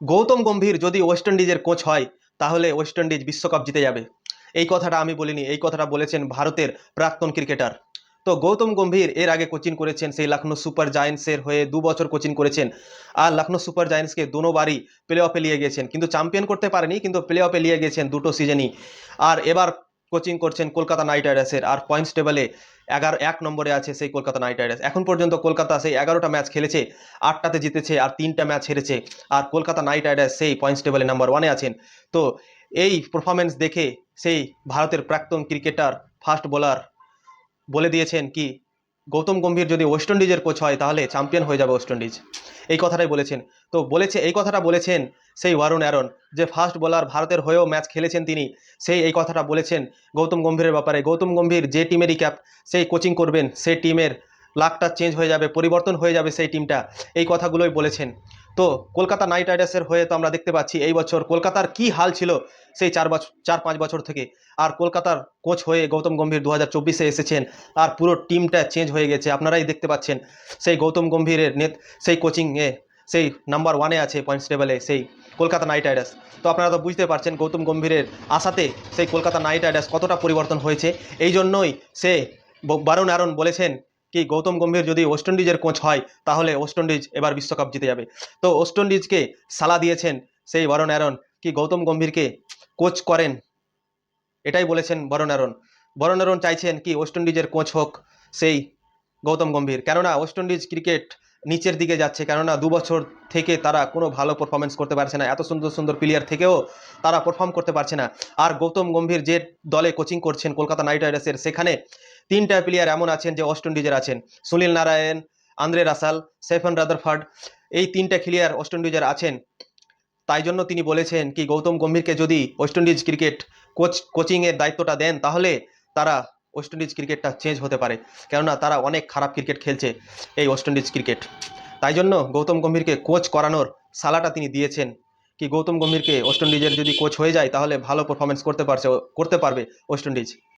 গৌতম গম্ভীর যদি ওয়েস্ট ইন্ডিজের কোচ হয়, তাহলে ওয়েস্ট ইন্ডিজ বিশ্বকাপ জিতে যাবে। এই কথাটা আমি বলিনি, এই কথাটা বলেছেন ভারতের প্রাক্তন ক্রিকেটার তো গৌতম গম্ভীর এর আগে কোচিং করেছেন, সেই লখনৌ সুপার জায়েন্টসের হয়ে দু বছর কোচিং করেছেন। আর লখনৌ সুপার জায়েন্টসকে দুবারই প্লে অফে নিয়ে গেছেন। কিন্তু চ্যাম্পিয়ন করতে পারেনি, কিন্তু প্লে অফে নিয়ে গেছেন দুটো সিজনই আর এবার কোচিং করছেন কলকাতা নাইট রাইডার্সের। আর পয়েন্টস টেবলে এগারো, এক নম্বরে আছে সেই কলকাতা নাইট রাইডার্স। এখন পর্যন্ত কলকাতা সেই এগারোটা ম্যাচ খেলেছে, আটটাতে জিতেছে আর তিনটা ম্যাচ হেরেছে। আর কলকাতা নাইট রাইডার্স সেই পয়েন্টস টেবলে নাম্বার ওয়ানে আছেন। তো এই পারফরমেন্স দেখে সেই ভারতের প্রাক্তন ক্রিকেটার ফাস্ট বোলার বলে দিয়েছেন কি গৌতম গম্ভীর যদি ওয়েস্ট ইন্ডিজের কোচ হয়, তাহলে চ্যাম্পিয়ন হয়ে যাবে ওয়েস্ট ইন্ডিজ এই কথাটাই বলেছেন। তো বলেছে, এই কথাটা বলেছেন সেই ওয়ারুন অ্যারন যে ফার্স্ট বোলার ভারতের হয়েও ম্যাচ খেলেছেন তিনি, সেই এই কথাটা বলেছেন গৌতম গম্ভীরের ব্যাপারে। গৌতম গম্ভীর যে টিমেরই ক্যাপ সেই কোচিং করবেন, সেই টিমের লাকটা চেঞ্জ হয়ে যাবে, পরিবর্তন হয়ে যাবে সেই টিমটা এই কথাগুলোই বলেছেন। তো কলকাতা নাইট রাইডার্সের হয়ে তো আমরা দেখতে পাচ্ছি, এই বছর কলকাতার কি হাল ছিল সেই চার বছর চার পাঁচ বছর থেকে। আর কলকাতার কোচ হয়ে গৌতম গম্ভীর দু হাজার চব্বিশে এসেছেন, আর পুরো টিমটা চেঞ্জ হয়ে গেছে। আপনারাই দেখতে পাচ্ছেন, সেই গৌতম গম্ভীরের নেত, সেই কোচিংয়ে সেই নাম্বার ওয়ানে আছে পয়েন্টস টেবলে সেই কলকাতা নাইট রাইডার্স। তো আপনারা তো বুঝতে পারছেন গৌতম গম্ভীরের আশাতে সেই কলকাতা নাইট রাইডার্স কতটা পরিবর্তন হয়েছে। এই জন্যই সে বারুণ আরন বলেছেন কি গৌতম গম্ভীর যদি ওয়েস্ট ইন্ডিজের কোচ হয়, তাহলে ওয়েস্ট ইন্ডিজ এবার বিশ্বকাপ জিতে যাবে। তো ওয়েস্ট ইন্ডিজকে সালা দিয়েছেন সেই বরণ অ্যারন কি গৌতম গম্ভীরকে কোচ করেন? এটাই বলেছেন বরণ অ্যারন বরণ অ্যারন চাইছেন কি ওয়েস্ট ইন্ডিজের কোচ হোক সেই গৌতম গম্ভীর। কেননা ওয়েস্ট ইন্ডিজ ক্রিকেট নিচের দিকে যাচ্ছে। কেননা দু বছর থেকে তারা কোনো ভালো পারফরমেন্স করতে পারছে না। এত সুন্দর সুন্দর প্লেয়ার থেকেও তারা পারফর্ম করতে পারছে না। আর গৌতম গম্ভীর যে দলে কোচিং করছেন কলকাতা নাইট রাইডার্সের, সেখানে তিনটা প্লেয়ার এমন আছেন যে ওয়েস্ট ইন্ডিজের আছেন। Sunil Narine, Andre Russell, সেফন Rutherford, এই তিনটা প্লেয়ার ওয়েস্ট ইন্ডিজের আছেন। তাই জন্য তিনি বলেছেন কি, গৌতম গম্ভীরকে যদি ওয়েস্ট ইন্ডিজ ক্রিকেট কোচ কোচিংয়ের দায়িত্বটা দেন, তাহলে তারা ওয়েস্ট ইন্ডিজ ক্রিকেটটা চেঞ্জ হতে পারে। কেননা তারা অনেক খারাপ ক্রিকেট খেলছে এই ওয়েস্ট ইন্ডিজ ক্রিকেট তাই জন্য গৌতম গম্ভীরকে কোচ করানোর সালাটা তিনি দিয়েছেন। কি গৌতম গম্ভীরকে ওয়েস্ট ইন্ডিজের যদি কোচ হয়ে যায়, তাহলে ভালো পারফরমেন্স করতে পারছে, করতে পারবে ওয়েস্ট ইন্ডিজ